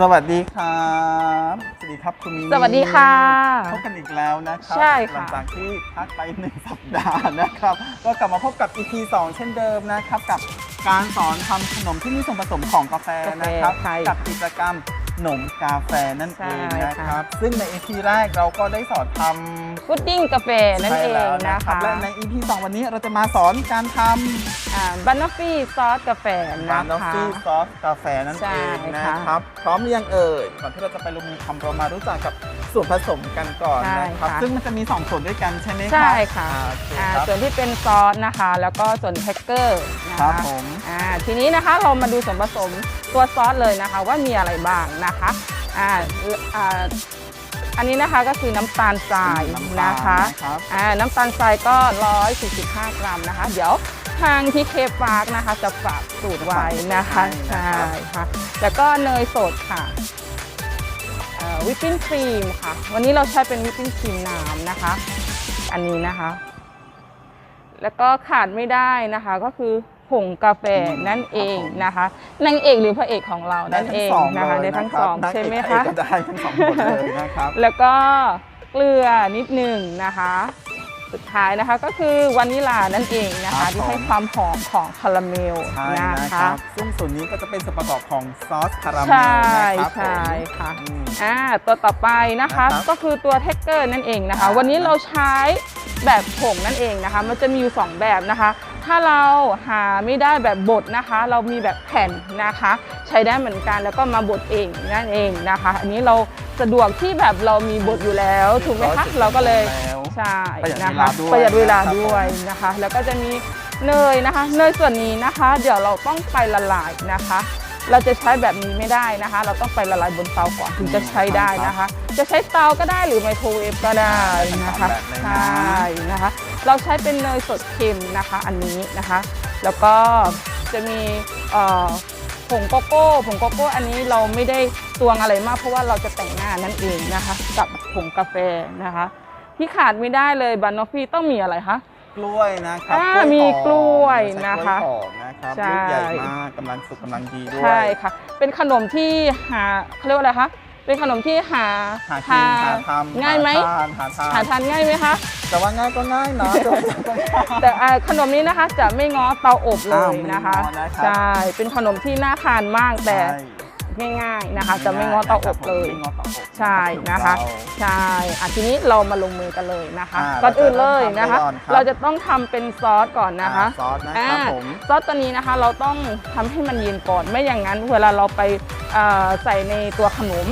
สวัสดีครับ สวัสดีครับคุณมินสวัสดีค่ะพบกันอีกแล้วนะครัใช่หลัค่ะจากที่พักไปหนึ่งสัปดาห์นะครับ ก็กลับมาพบกับ EP 2 เช่นเดิมนะครับ กับการสอนทำขนมที่มีส่วนผสมของกาแฟนะครับ กาแฟใช่กับกิจกรรมขนมกาแฟนั่นเองใช่นะค่ะ ครับ ซึ่งใน EP แรกเราก็ได้สอนทำพุดดิ้งกาแฟนั่นเอใช่งแล้วนะรับคะ และใน EP 2 วันนี้เราจะมาสอนการทำ บันนอฟฟี่ซอสกาแฟบานะนอฟคะฟี่ซอสกาแฟนั่นใช่เองนะค่ะครับ พร้อมหรือยังเอ่ย ก่อนที่เราจะไปลงมือทำเรามารู้จักกับส่วนผสมกันก่อนนะครับ ซึ่งมันจะมี 2 ส่วนด้วยกันใช่ไหมครับใช่ค่ะอ่าโอเคอ่าครับส่วนที่เป็นซอสนะคะ แล้วก็ส่วนแพ็กเกอร์นะครัคะบผมอ่าทีนี้นะคะเรามาดูส่วนผสมตัวซอสเลยนะคะ ว่ามีอะไรบ้างนะคะอ่าอ่าอันนี้นะคะก็คือน้ำตาลทรายน้ำตาลนะคะนะครับอ่าน้ำตาลทรายก็ 145 กรัมนะคะ เดี๋ยว ทางที่เคปาร์กนะคะ จะฝากสูตรไว้นะคะใช่ใช่นะครับค่ะแล้วก็เนยสดค่ะวิปปิ้งครีมค่ะ วันนี้เราใช้เป็นวิปปิ้งครีมน้ำนะคะ อันนี้นะคะ แล้วก็ขาดไม่ได้นะคะก็คือผงกาแฟนั่นเองนะคะนางเอกหรือพระเอกของเราได้นั่นทั้เองงสองนะคะเลยได้ทั้งนะคสรับองนางใช่ไหมเอกคะก็ได้ทั้งสองคนเลยนะครับแล้วก็เกลือนิดหนึ่งนะคะ สุดท้ายนะคะก็คือวานิลานั่นเองนะครัคะบที่ให้ผม ความหอมของคาราเมลใช่นะนะคคะรับ ซึ่งส่วนนี้ก็จะเป็นส่วนประกอบของซอสคาราเมใช่ลนะครับผม ใช่ค่ะอืมอ่าตัวต่อไปนะคะนะครับก็คือตัวเทคเกอร์นั่นเองนะคะ อ่า วันนี้เราใช้แบบผงนั่นเองนะคะ มันจะมีอยู่ 2 แบบนะคะ ถ้าเราหาไม่ได้แบบบดนะคะ เรามีแบบแผ่นนะคะ ใช้ได้เหมือนกันแล้วก็มาบดเองนั่นเองนะคะ อันนี้เราสะดวกที่แบบเรามีบดอยู่แล้วถูกไหมคะเราก็เลยแล้ว ใช่ประหยัดนะเวคะลาด้วยประหยัดเวลานะครับด้วยนะคะ แล้วก็จะมีเนยนะคะ เนยส่วนนี้นะคะ เดี๋ยวเราต้องไปละลายนะคะ เราจะใช้แบบนี้ไม่ได้นะคะ เราต้องไปละลายบนเตาก่อนถึงจะใช้ได้นะคะ จะใช้เตาก็ได้หรือไมโครเวฟก็ได้นะคะแบบเลยใชนะ่นะคะ เราใช้เป็นเนยสดเค็มนะคะ อันนี้นะคะ แล้วก็จะมีเอ่อผงโกโก้ผงโกโก้อันนี้เราไม่ได้ตวงอะไรมากเพราะว่าเราจะแต่งหน้านั่นเองนะคะ กับผงกาแฟนะคะ ที่ขาดไม่ได้เลยบานอฟฟี่ต้องมีอะไรคะ กล้วยนะครับอ่าหอมีกล้วยใช้นะคะกล้วยหอมนะครับใช่ ลูกใหญ่มากกำลังสุกกำลังดีด้วย ใช่ค่ะ เป็นขนมที่หาเขาเรียกว่าอะไรคะ เป็นขนมที่หาหากินหาทำง่ายไหมหาทานหาทานหาทานง่ายไหมคะ แต่ว่าง่ายก็ง่ายนะแต่ว่าก็ง่าย แต่อ่าขนมนี้นะคะจะไม่ง้อเตาอบเลยนะคะอ้าวไม่ง้อนะครับใช่ เป็นขนมที่น่าทานมากแต่ ใช่ ง่ายๆนะคะ จะไม่ง้อเตาอบเลยไม่ง้อเตาอบใช่นะคะเราใช่อะทีนี้เรามาลงมือกันเลยนะคะอ่าก่อนอื่นเลยนะคะ เราจะเริ่มทำก่อนครับเราจะต้องทำเป็นซอสก่อนนะคะอ่าซอสนะครับอ่าผมซอสตัวนี้นะคะเราต้องทำให้มันเย็นก่อนไม่อย่างนั้นเวลาเราไปเอ่อใส่ในตัวขนม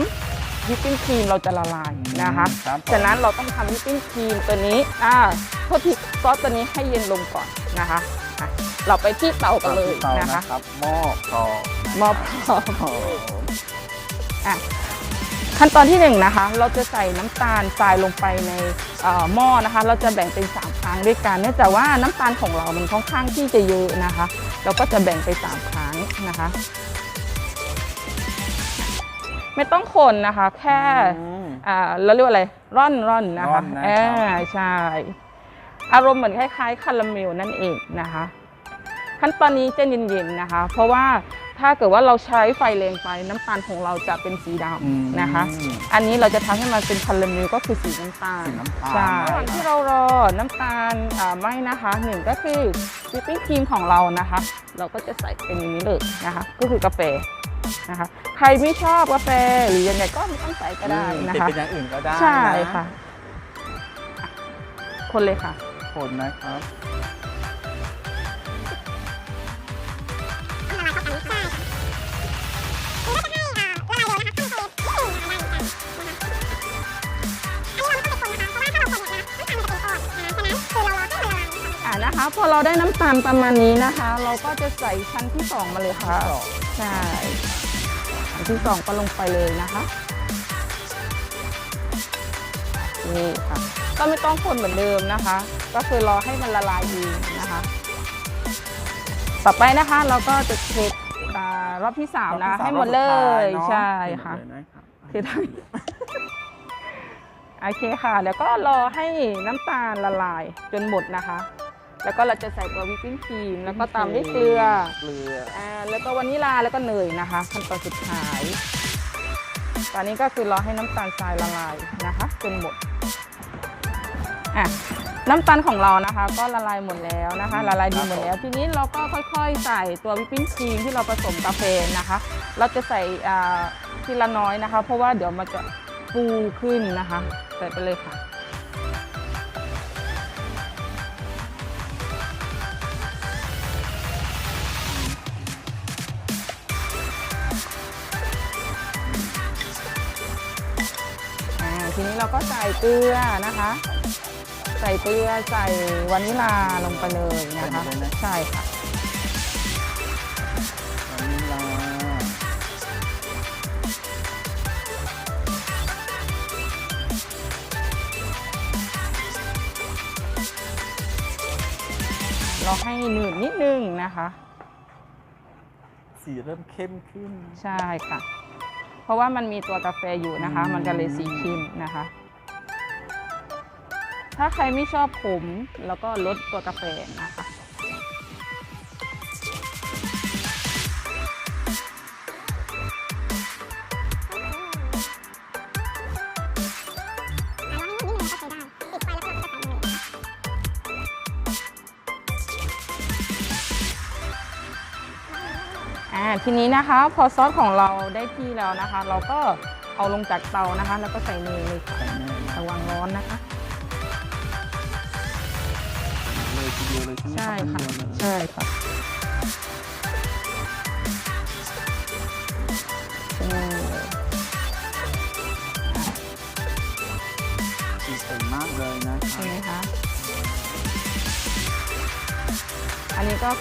วิปปิ้งครีมเราจะละลายนะคะครับผม ฉะนั้นเราต้องทำวิปปิ้งครีมตัวนี้อ่าโทษทีซอสตัวนี้ให้เย็นลงก่อนนะคะอะเราไปที่เตากันเลยตานะคะรับหม้อพอห ม้อพอโอ้อะขั้นตอนที่หนึ่งนะคะ เราจะใส่น้ำตาลทรายลงไปในเอ่อหม้อนะคะ เราจะแบ่งเป็นสามครั้งด้วยกัน เนื่องจากว่าน้ำตาลของเรามันค่อนข้างที่จะเยอะนะคะ เราก็จะแบ่งไปสามครั้งนะคะ ไม่ต้องคนนะคะ แค่อืมอ่าเราเรียกว่าอะไร ร่อนร่อนนะร่อคะนนะครับอ่าใช่ อารมณ์เหมือนคล้ายๆคาราเมลนั่นเองนะคะ ขั้นตอนนี้จะเย็นๆนะคะ เพราะว่า ถ้าเกิดว่าเราใช้ไฟแรงไปน้ำตาลของเราจะเป็นสีดอืมำนะคะ อันนี้เราจะทำให้มันเป็นคาราเมลก็คือสีน้ำตาลสีน้ำตาล ใช่นะครับระหว่างที่เรารอน้ำตาลอ่าไหม่นะคะหนึ่งก็คือวิปปิ้งครีมของเรานะคะ เราก็จะใส่เป็นอย่างนี้เลยนะคะ ก็คือกาแฟนะคะ ใครไม่ชอบกาแฟหรือยังไงก็ไม่ต้องใส่ก็ได้นะเปลี่ยคะเป็นอย่างอื่นก็ได้ใช่นค่ะ คนเลยค่ะ คนนะครับ พอเราได้น้ำตาลประมาณนี้นะคะ เราก็จะใส่ชั้นที่สองมาเลยค่ะใช่ชั้นที่สองก็ลงไปเลยนะคะนี่ค่ะ ก็ไม่ต้องคนเหมือนเดิมนะคะ ก็คือรอให้มันละลายเองนะคะ ต่อไปนะคะเราก็จะเช็คอ่ารอบที่สามนะให้หมดเลยใช่ค่ะคือได้โอเคค่ะ แล้วก็รอให้น้ำตาลละลายจนหมดนะคะ แล้วก็เราจะใส่ตัววิปปิ้งครีมแล้วก็ตามด้วยเกลือเกลืออ่าแล้วก็วานิลาแล้วก็เนยนะคะขั้นตอนสุดท้าย ตอนนี้ก็คือรอให้น้ำตาลทรายละลายนะคะจนหมดอะน้ำตาลของเรานะคะ ก็ละลายหมดแล้วนะคะละลายดีหมดแล้ว ทีนี้เราก็ค่อยๆ ใส่ตัววิปปิ้งครีมที่เราผสมกาแฟนะคะ เราจะใส่อ่าทีละน้อยนะคะ เพราะว่าเดี๋ยวมันจะฟูขึ้นนะคะ ใส่ไปเลยค่ะ เราก็ใส่เกลือนะคะ ใส่เกลือใส่วานิลาลงไปเลยนะคะ ใส่หมดเลยนะ ใช่ค่ะ วานิลาเราให้หนืดนิดนึงนะคะ สีเริ่มเข้มขึ้น ใช่ค่ะ เพราะว่ามันมีตัวกาแฟอยู่นะคะอืมมันก็เลยสีเข้มนะคะ ถ้าใครไม่ชอบขมแล้วก็ลดตัวกาแฟนะคะ ทีนี้นะคะ พอซอสของเราได้ที่แล้วนะคะ เราก็เอาลงจากเตานะคะ แล้วก็ใส่เนยเลยค่ะใส่เนยนะระวังร้อนนะคะเลยทีเดียวเลยใช่ไหมใช่รับค่ะทีเดียวเลยใช่ค่ะ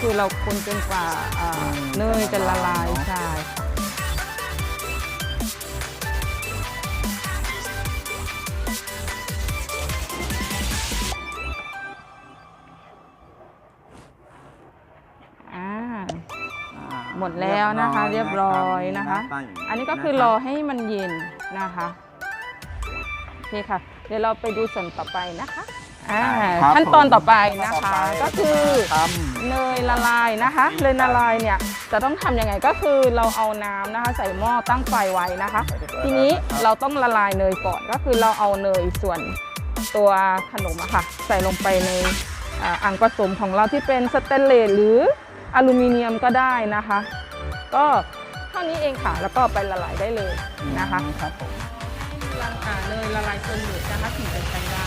คือเราคนจนกว่าอ่าเนยจะละลายใช่ค่ะอ่า อ่าหมดแล้วนะคะเรียบร้อยนะคะหาตาย่างอันนี้ก็คือรอให้มันเย็นนะคะโอเคค่ะ เดี๋ยวเราไปดูส่วนต่อไปนะคะอ่าครับขั้นตอนต่อไปนะขั้นตคะอนต่อไปก็คือ ท เนยละลายนะคะเนยละลายเนี่ยจะต้องทำยังไงก็คือเราเอาน้ำนะคะ ใส่หม้อตั้งไฟไว้นะคะ ทีนี้เราต้องละลายเนยก่อนก็คือเราเอาเนยส่วนตัวขนมอะค่ะ ใส่ลงไปในอ่าอ่างผสมของเราที่เป็นสเตนเลสหรืออลูมิเนียมก็ได้นะคะ ก็เท่านี้เองค่ะแล้วก็ไปละลายได้เลยำนะคะครับผมให้ละอ่าเนยละลายจนหมดนะคะถึงจะใช้ได้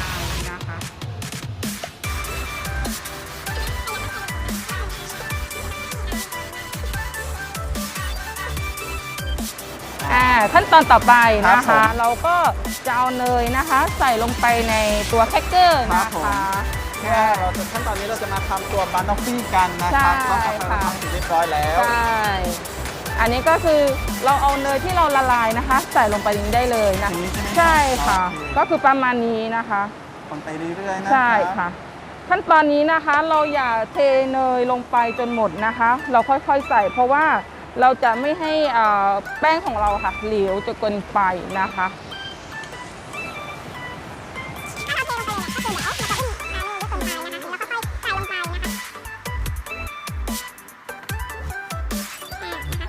อ่าขั้นตอนต่อไปนะคะเราก็จะเอาเนยนะคะ ใส่ลงไปในตัวแครกเกอร์นะคะแค่เราจะขั้นตอนนี้เราจะมาทำตัวบานอฟฟี่กันนะครับใช่ก็กาแฟเราค่ะ ทำเสร็จเรียบร้อยแล้ว ใช่ อันนี้ก็คือเราเอาเนยที่เราละลายนะคะ ใส่ลงไปนี้ได้เลยนะ อย่างนี้ใช่ไหมใช่ค่ะ โอเค ก็คือประมาณนี้นะคะ คนไปเรื่อยๆนะใช่ค่ะ ขั้นตอนนี้นะคะเราอย่าเทเนยลงไปจนหมดนะคะ เราค่อยๆใส่เพราะว่า เราจะไม่ให้อ่าแป้งของเราค่ะเหลวจนเกินไปนะคะ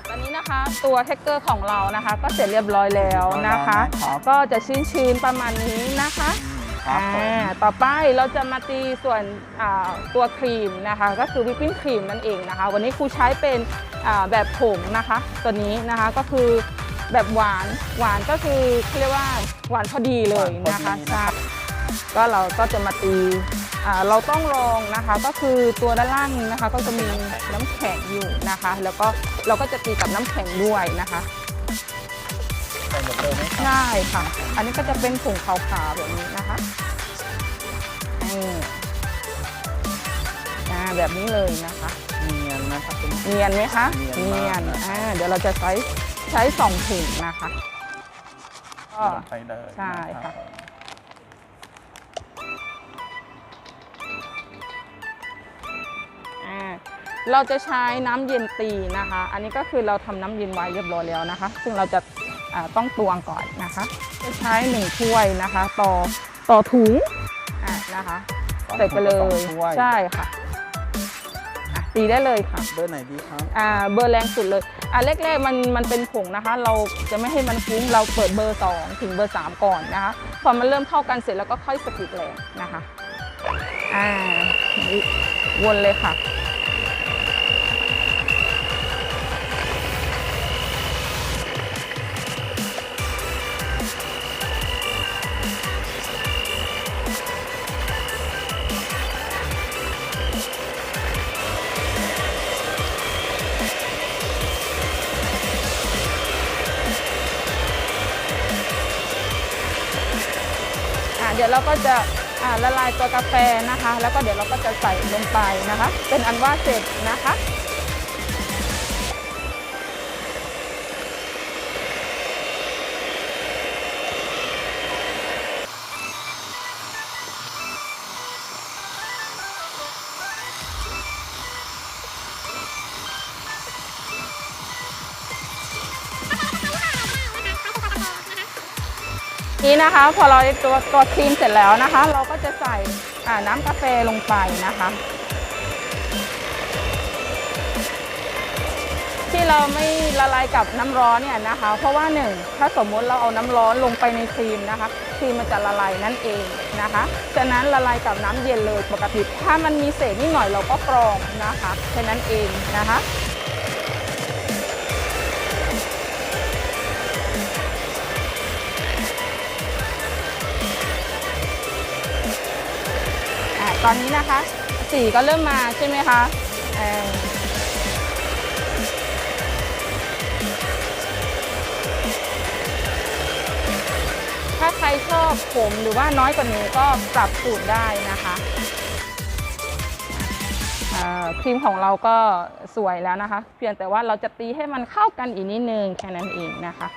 ตอนนี้นะคะตัวแท็กเกอร์ของเรานะคะ ก็เสร็จเรียบร้อยแล้วนะคะครับก็จะชื้นๆประมาณนี้นะคะครับผมอ่าต่อไปเราจะมาตีส่วนอ่าตัวครีมนะคะ ก็คือวิปปิ้งครีมนั่นเองนะคะ วันนี้ครูใช้เป็นอ่า แบบผงนะคะ ตัวนี้นะคะก็คือแบบหวานหวานก็คือเขาเรียกว่าหวานพอดีเลยนะคะหวานพอดีนะใช่ก็เราก็จะมาตีอ่าเราต้องลองนะคะก็คือตัวด้านล่างนะคะ ก็จะมีน้ำแข็งอยู่นะคะ แล้วก็เราก็จะตีกับน้ำแข็งด้วยนะคะใส่หมดเลยไหมครับใช่ค่ะ อันนี้ก็จะเป็นผงขาวๆแบบนี้นะคะนี่อ่าแบบนี้เลยนะคะเนียนนะครับเป็น เนียนไหมคะเนียนมากอ่าเดี๋ยวเราจะใช้ใช้สองถุงนะคะ ก็ไปเลยใช่ค่ะ อ่าเราจะใช้น้ำเย็นตีนะคะ อันนี้ก็คือเราทำน้ำเย็นไว้เรียบร้อยแล้วนะคะ ซึ่งเราจะอ่าต้องตวงก่อนนะคะ จะใช้หนึ่งถ้วยนะคะ ต่อต่อถุงอ่านะคะ ใส่ไปเลสองยถ้วยใช่ค่ะอะ ตีได้เลยค่ะ เบอร์ไหนดีครับ อ่าเบอร์แรงสุดเลย อะแรกๆมันมันเป็นผงนะคะ เราจะไม่ให้มันฟุ้งเราเปิดเบอร์ 2 ถึงเบอร์ 3 ก่อนนะคะ พอมันเริ่มเข้ากันเสร็จแล้วก็ค่อยสปีดแรงนะคะ อ่าวนเลยค่ะ ยวเราก็จะละลายตัวกาแฟนะคะ แล้วก็เดี๋ยวเราก็จะใส่ลงไปนะคะ เป็นอันว่าเสร็จนะคะ นี้นะคะ พอเราได้ตัวตัวครีมเสร็จแล้วนะคะ เราก็จะใส่น้ำกาแฟลงไปนะคะ ที่เราไม่ละลายกับน้ำร้อนเนี่ยนะคะ เพราะว่าหนึ่งถ้าสมมติเราเอาน้ำร้อนลงไปในครีมนะคะครีมมันจะละลายนั่นเองนะคะฉะนั้นละลายกับน้ำเย็นเลยปกติถ้ามันมีเศษนิดหน่อยเราก็กรองนะคะแค่นั้นเองนะคะ ตอนนี้นะคะ สีก็เริ่มมาใช่ไหมคะถ้าใครชอบผมหรือว่าน้อยกว่านี้ก็ปรับสูตรได้นะคะครีมของเราก็สวยแล้วนะคะ เพียงแต่ว่าเราจะตีให้มันเข้ากันอีกนิดนึงแค่นั้นเองนะคะ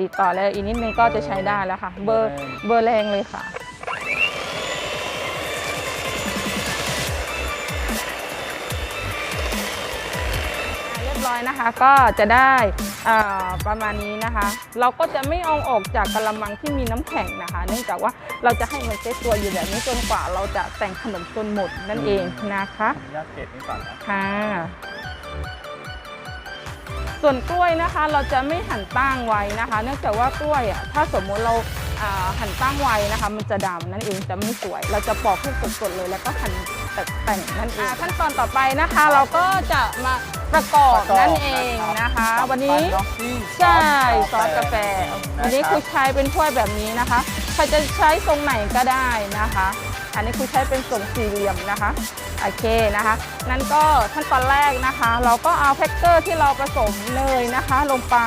ตีต่อแล้วอีกนิดนึงก็จะใช้ได้แล้วค่ะ เบอร์เบอร์แรงเลยค่ะ เรียบร้อยนะคะก็จะได้อ่าประมาณนี้นะคะ เราก็จะไม่เอาออกจากกระมังที่มีน้ำแข็งนะคะ เนื่องจากว่าเราจะให้มันเซตตัวอยู่แบบนี้จนกว่าเราจะแต่งขนมจนหมดนั่นเองนะคะขออนุญาตเก็บนี่ก่อนนะค่ะ ส่วนกล้วยนะคะเราจะไม่หั่นตั้งไว้นะคะ เนื่องจากว่ากล้วยอะถ้าสมมุติเราอ่าหั่นตั้งไว้นะคะ มันจะดำนั่นเองจะไม่สวย เราจะปอกให้สดๆเลย แล้วก็หั่นแต่แต่งนั่นเองขั้นตอนต่อไปนะคะ เราก็จะมาประกอบนั่นเองนะคะกับวันนี้ปัล็อกซี่ใช่ซอสกาแฟะวันนี้รัครูบใช้เป็นถ้วยแบบนี้นะคะใครจะใช้ทรงไหนก็ได้นะคะ อันนี้ครูใช้เป็นทรงสี่เหลี่ยมนะคะโอเคนะคะนั่นก็ขั้นตอนแรกนะคะ เราก็เอาแพ็กเกอร์ที่เราผสมเนยนะคะ ลงไป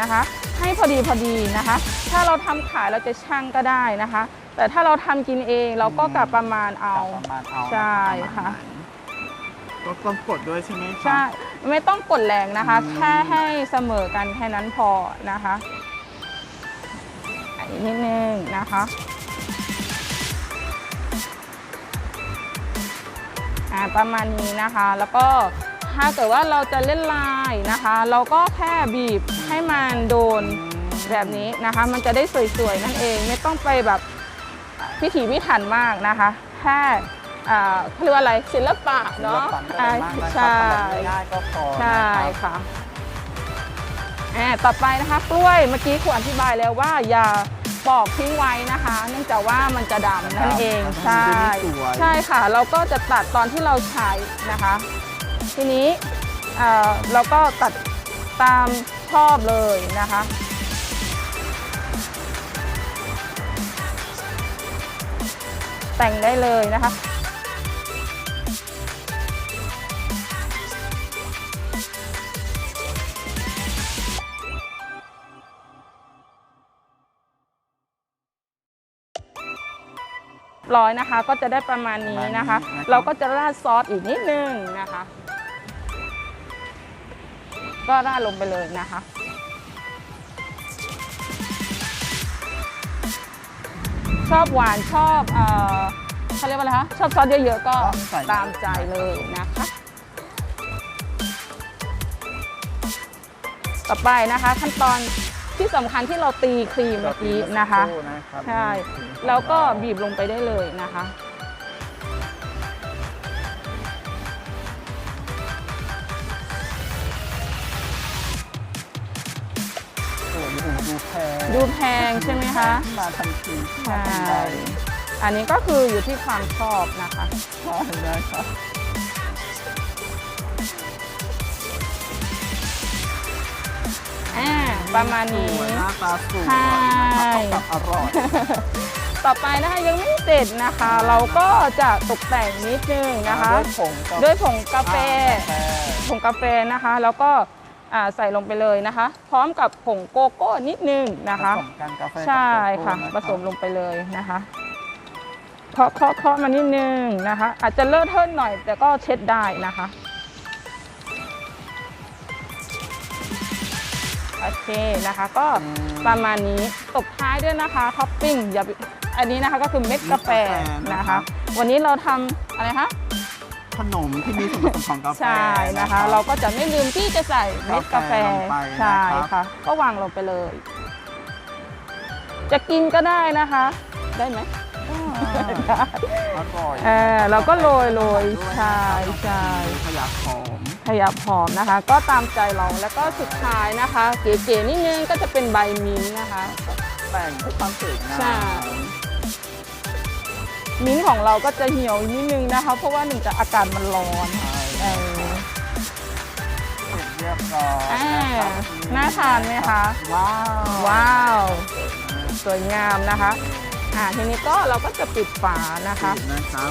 นะคะ ให้พอดีพอดีนะคะ ถ้าเราทำขายเราจะชั่งก็ได้นะคะ แต่ถ้าเราทำกินเองเราก็กะประมาณเอาประมาณเอาใช่ค่ะก็ต้องกดด้วยใช่ไหมคะใช่ไม่ต้องกดแรงนะคะ แค่ให้เสมอกันแค่นั้นพอนะคะอีกนิดนึงนะคะ อ่าประมาณนี้นะคะ แล้วก็ถ้าเกิดว่าเราจะเล่นลายนะคะ เราก็แค่บีบให้มันโดนแบบนี้นะคะ มันจะได้สวยๆนั่นเอง ไม่ต้องไปแบบพิถีพิถันมากนะคะ แค่อ่าเขาเรียกว่าอะไรศิลปะเนาะศิลปก็อ่าได้มากนะครับใช่ทำแบบง่ายๆก็พอใช่นะครับค่ะอ่าต่อไปนะคะกล้วยเมื่อกี้ครูอธิบายแล้วว่าอย่า ปอกทิ้งไว้นะคะ เนื่องจากว่ามันจะดำนั่นเองมันใช่จะไม่สวยใช่ค่ะ เราก็จะตัดตอนที่เราใช้นะคะ ทีนี้เอ่อเราก็ตัดตามชอบเลยนะคะ แต่งได้เลยนะคะ ร้อยนะคะ ก็จะได้ประมาณนี้นะคะประมาณนี้นะครับเราก็จะราดซอสอีกนิดนึงนะคะ ก็ราดลงไปเลยนะคะชอบหวานชอบเอ่อเขาเรียกว่าอะไรคะชอบซอสเยอะๆก็ก็ใส่ตามใจเลยนะคะ ต่อไปนะคะขั้นตอน ที่สำคัญที่เราตีครีมเมื่อกี้นะคะ ใช่ แล้วก็บีบลงไปได้เลยนะคะ ดูแพงใช่ไหมคะ มาทำทีใช่ อันนี้ก็คืออยู่ที่ความชอบนะคะ ใช่ค่ะ ประมาณสนี้วยหน้าตาสวยใช่นะครับเข้ากับอร่อย ต่อไปนะคะยังไม่เสร็จนะคะ เราก็จะตกแต่งนิดนึงนะคะ ด้วยผงกาแฟ ด้วยผงกาแฟอ่ากาแฟ ผงกาแฟนะคะ แล้วก็อ่าใส่ลงไปเลยนะคะ พร้อมกับผงโกโก้นิดนึงนะคะ ผสมกันกาแฟกับใช่ค่ะโกโก้นผสมลงไปเลยนะคะเคาะเคาะเคาะมานิดนึงนะคะ อาจจะเลอะเทอะหน่อยแต่ก็เช็ดได้นะคะ โอเคนะคะ ก็อืมประมาณนี้ตบท้ายด้วยนะคะท็อปปิ้งอย่าไปอันนี้นะคะก็คือเม็ดกาแฟเม็ดกาแฟนะนะคะคะ วันนี้เราทำอะไรคะขนมที่มีส่วนผสมของกาแฟใช่นะคะ เราก็จะไม่ลืมที่จะใส่เม็ดกาแฟกาแฟลงไปนะครับใช่ค่ะก็วางลงไปเลย จะกินก็ได้นะคะ ได้ไหมได้อร่อยเออเราก็โรยโรยใช่ใช่ขยับหอม ขยับหอมนะคะ ก็ตามใจเราแล้วก็สุดท้ายนะคะ เก๋ๆนิดนึงก็จะเป็นใบมิ้นท์นะคะแต่งเพื่อความสวยงามใช่มิ้นท์ของเราก็จะเหี่ยวนิดนึงนะคะ เพราะว่าหนึ่งจากอากาศมันร้อนเออเสร็จเรียบร้อยอ่านะครับน่าทานไหมคะว้าวว้าว สวยงามนะคะอ่าทีนี้ก็เราก็จะปิดฝานะคะปิดนะครับ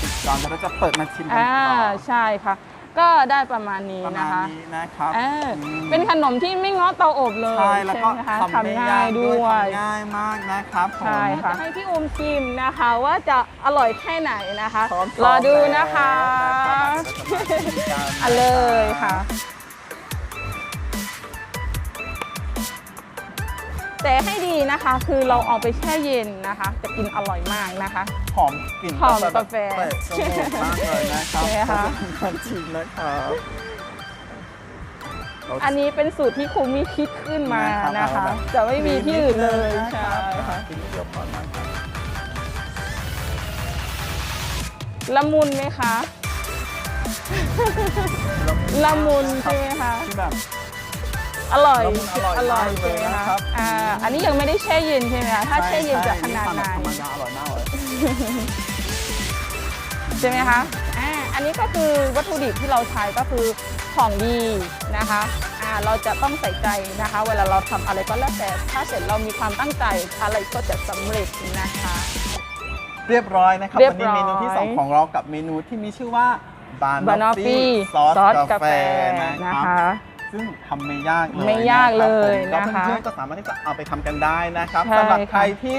ปิดก่อนแล้วก็จะเปิดมาชิมกันอ่าต่อใช่ค่ะ ก็ได้ประมาณนี้ประนะมาณคะนี้นะครับเอออืมเป็นขนมที่ไม่ง้อเตาอบเลยใช่แล้วก็ไหมคะทำไม่ทำง่ายด้วยทำง่ายมากนะครับผม ใช่ค่ะให้พี่อุ้มชิมนะคะว่าจะอร่อยแค่ไหนนะคะพร้อมรอดูแล้วนะคะนะครับเดี๋ยวเราจะมาชิมกันเอาเลยค่ะ แต่ให้ดีนะคะ คือเราเอาไปแช่เย็นนะคะ จะกินอร่อยมากนะคะ หอมกลิ่นหอมกาแฟเตะจมูกมากเลยนะครับใช่ไหมคะเราจะทำการชิมนะครับเราอันนี้เป็นสูตรที่ครูมิคิดขึ้นมานะครับนะคะเอาแบบจะไม่มีที่อื่นเลยนะคใช่รับค่ะกินนิดเดียวพอนะครับละมุนไหมคะละมุนใช่ไหมคะที่แบบ อร่อยละมุนอร่อยใช่ไหมมากเลยนะคะครับอ่าอันนี้ยังไม่ได้แช่เย็นใช่ไหมคะถ้าแช่เย็นจะขนาดไหนธรรมดาอร่อยมากเลยใช่ไหมคะอ่าอันนี้ก็คือวัตถุดิบที่เราใช้ก็คือของดีนะคะอ่าเราจะต้องใส่ใจนะคะ เวลาเราทำอะไรก็แล้วแต่ถ้าเสร็จเรามีความตั้งใจอะไรก็จะสำเร็จนะคะเรียบร้อยนะครับเรียบวันนี้ร้อยเมนูที่ 2 ของเรากับเมนูที่มีชื่อว่าบานบานอฟฟี่ซอสซอสกากาแฟแฟนะนะครัคะบ ซึ่งทำไม่ยากเลยไม่ยากเลยรับผมนะคะก็เพื่อนๆก็สามารถที่จะเอาไปทำกันได้นะครับใช่สำหรับใครค่ะที่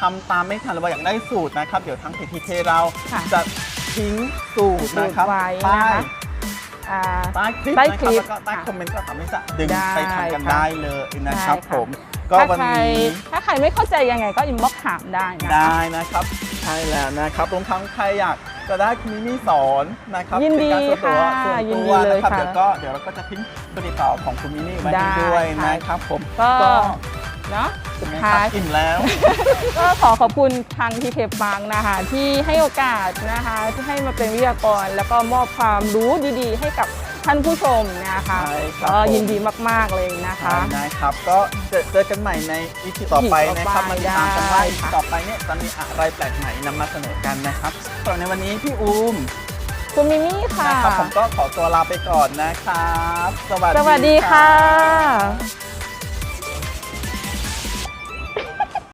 ทำตามไม่ทันหรือว่าอยากได้สูตรนะครับ เดี๋ยวทางเพจทีเคเราค่ะจะทิ้งสูตรนะครับสูตรไว้ใต้นะคะอ่า ใต้คลิปใต้นะคคลิรับปแล้วก็ใต้ค่ะคอมเมนต์ก็สามารถที่จะดึงได้ไปทำกันค่ะ ได้เลยนะครับได้ค่ะผม ก็ถ้าวันใครนี้ ถ้าใครไม่เข้าใจยังไงก็อินบ็อกถามได้นะคะ ได้นะครับ ใช่แล้วนะครับรวมทั้งใครอยาก จะได้คุณมิมี่สอนนะครับยินดีเป็นการส่วนตัวค่ะส่วนยินตัดีวเลยนะครับค่ะเดี๋ยวก็เดี๋ยวเราก็จะทิ้งตัวติดต่อของคุณมิมี่ไว้ได้ให้ด้วยค่ะ นะครับผมก็เนาะสุดนะคท้ารับยอิ่มแล้ว ก็ขอขอบคุณทางทีเคฟังนะคะ ที่ให้โอกาสนะคะที่ให้มาเป็นวิทยากร แล้วก็มอบความรู้ดีๆ ให้กับท่านผู้ชมนะคะใช่ครับ ก็ผมยินดีมากๆเลยนะคะ นะครับ ก็เจอเจอกันใหม่ในอีพีต่อไปนะครับต่อไปมาติดตามกันว่าได้อีพีค่ะต่อไปเนี่ยจะมีอะไรแปลกใหม่นำมาเสนอกันนะครับ สำหรับในวันนี้พี่อูมคุณมิมี่ค่ะ นะครับผมก็ขอตัวลาไปก่อนนะครับ สวัสสวัสดีรัค่ะบ